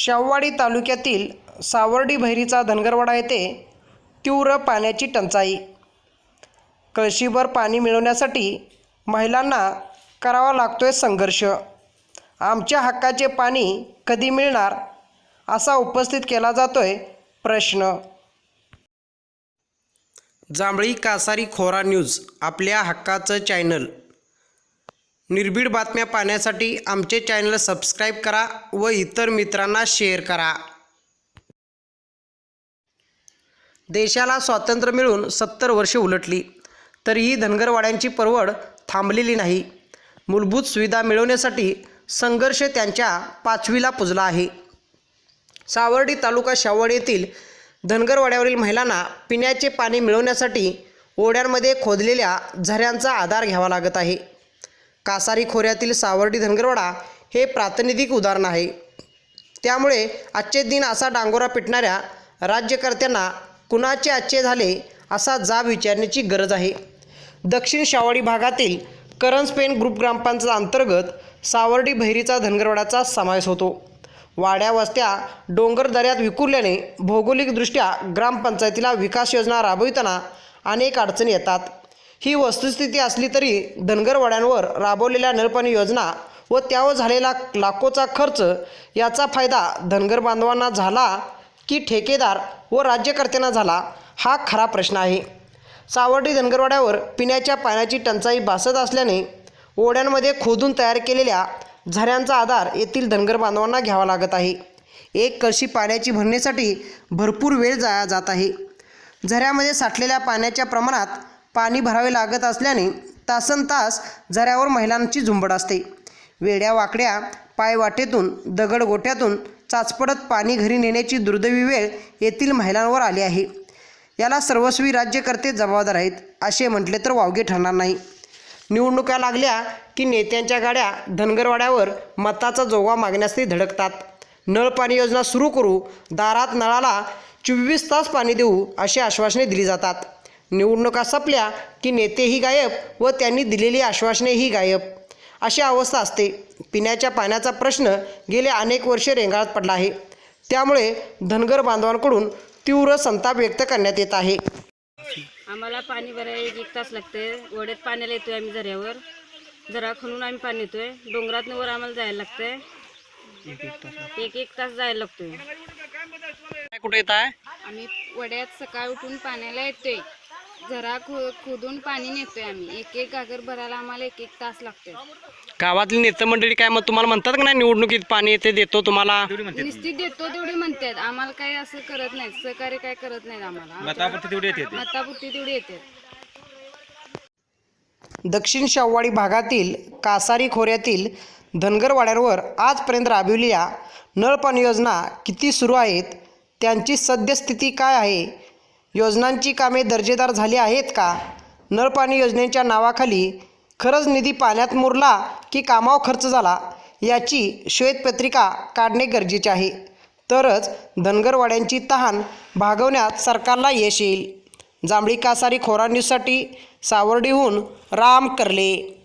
शाववाडी तालुक्यातील सावर्डी बहिरीचा धनगरवाडा येथे तीव्र पाण्याची टंचाई. कळशीभर पाणी मिळवण्यासाठी महिलांना करावा लागतोय संघर्ष. आमच्या हक्काचे पाणी कधी मिळणार असा उपस्थित केला जातोय प्रश्न. जांभळी कासारी खोरा न्यूज आपल्या हक्काचं चॅनल. निर्भीड बातम्या पाहण्यासाठी आमचे चॅनल सबस्क्राईब करा व इतर मित्रांना शेअर करा. देशाला स्वातंत्र्य मिळून सत्तर वर्षे उलटली तरीही धनगरवाड्यांची परवड थांबलेली नाही. मूलभूत सुविधा मिळवण्यासाठी संघर्ष त्यांच्या पाचवीला पुजला आहे. सावर्डी तालुका शावड येथील धनगरवाड्यावरील महिलांना पिण्याचे पाणी मिळवण्यासाठी ओढ्यांमध्ये खोदलेल्या झऱ्यांचा आधार घ्यावा लागत आहे. कासारी खोऱ्यातील सावर्डी धनगरवाडा हे प्रातिनिधिक उदाहरण आहे. त्यामुळे आजचे दिन असा डांगोरा पिटणाऱ्या राज्यकर्त्यांना कुणाचे आजचे झाले असा जाब विचारण्याची गरज आहे. दक्षिण शावडी भागातील करंजपेन ग्रुप ग्रामपंचायत अंतर्गत सावर्डी बहिरीचा धनगरवाड्याचा समावेश होतो. वाड्या वस्त्या डोंगर दऱ्यात विखुरल्याने भौगोलिकदृष्ट्या ग्रामपंचायतीला विकास योजना राबविताना अनेक अडचणी येतात. ही वस्तुस्थिती असली तरी धनगरवाड्यांवर राबवलेल्या नळपाणी योजना व त्यावर झालेला लाखोचा खर्च याचा फायदा धनगर बांधवांना झाला की ठेकेदार व राज्यकर्त्यांना झाला हा खरा प्रश्न आहे. सावर्डी धनगरवाड्यावर पिण्याच्या पाण्याची टंचाई भासत असल्याने ओढ्यांमध्ये खोदून तयार केलेल्या झऱ्यांचा आधार येथील धनगर बांधवांना घ्यावा लागत आहे. एक कळशी पाण्याची भरण्यासाठी भरपूर वेळ जाया जात आहे. झऱ्यामध्ये साठलेल्या पाण्याच्या प्रमाणात पाणी भरावे लागत असल्याने तासन तास झऱ्यावर महिलांची झुंबड असते. वेड्या वाकड्या पायवाटेतून दगडगोट्यातून चाचपडत पाणी घरी नेण्याची दुर्दैवी वेळ येथील महिलांवर आली आहे. याला सर्वस्वी राज्यकर्ते जबाबदार आहेत असे म्हटले तर वावगे ठरणार नाही. निवडणुका लागल्या की नेत्यांच्या गाड्या धनगरवाड्यावर मताचा जोगा मागण्यास ते धडकतात. नळ पाणी योजना सुरू करू दारात नळाला चोवीस तास पाणी देऊ अशी आश्वासने दिली जातात. निवडणुका संपल्या की नेतेही गायब व त्यांनी दिलेली आश्वासनेही गायब. अशी अवस्था असते. पिण्याच्या पाण्याचा प्रश्न गेले अनेक वर्षे रेंगाळत पडला आहे. त्यामुळे धनगर बांधवांकडून तीव्र संताप व्यक्त करण्यात येत आहे. आम्हाला पाणी भरायला एक एक तास लागते. ओढ्यात पाण्याला येतोय आम्ही झऱ्यावर. झरा खणून आम्ही पाणी येतोय. डोंगरातनं वर आम्हाला जायला लागतंय. एक एक तास जायला लागतोय. कुठे येत आहे आम्ही वड्यात सकाळ उठून पाण्याला येतोय. झरा खो खोदून पाणी नेतोय आम्ही. एक एक गागर भरायला आम्हाला एक एक तास लागतोय. गावातली नेते मंडळी काय मग तुम्हाला म्हणतात का नाही निवडणुकीत पाणी येते देतो तुम्हाला? नुसती देतो तेवढी म्हणतात. आम्हाला काही असं करत नाहीत. सहकार्य काय करत नाहीत आम्हाला. मतापुरती तेवढी येते मतापुरती तेवढी येते. दक्षिण शाहवाडी भागातील कासारी खोऱ्यातील धनगरवाड्यांवर आजपर्यंत राबविलेल्या नळपाणी योजना किती सुरू आहेत त्यांची सद्यस्थिती काय आहे योजनांची कामे दर्जेदार झाली आहेत का? नळपाणी योजनेच्या नावाखाली खरंच निधी पाण्यात मुरला की कामावर खर्च झाला याची श्वेतपत्रिका काढणे गरजेचे आहे. तरच धनगरवाड्यांची तहान भागवण्यात सरकारला यश येईल. जांभळी कासारी खोरा न्यूजसाठी सावर्डीहून राम करले.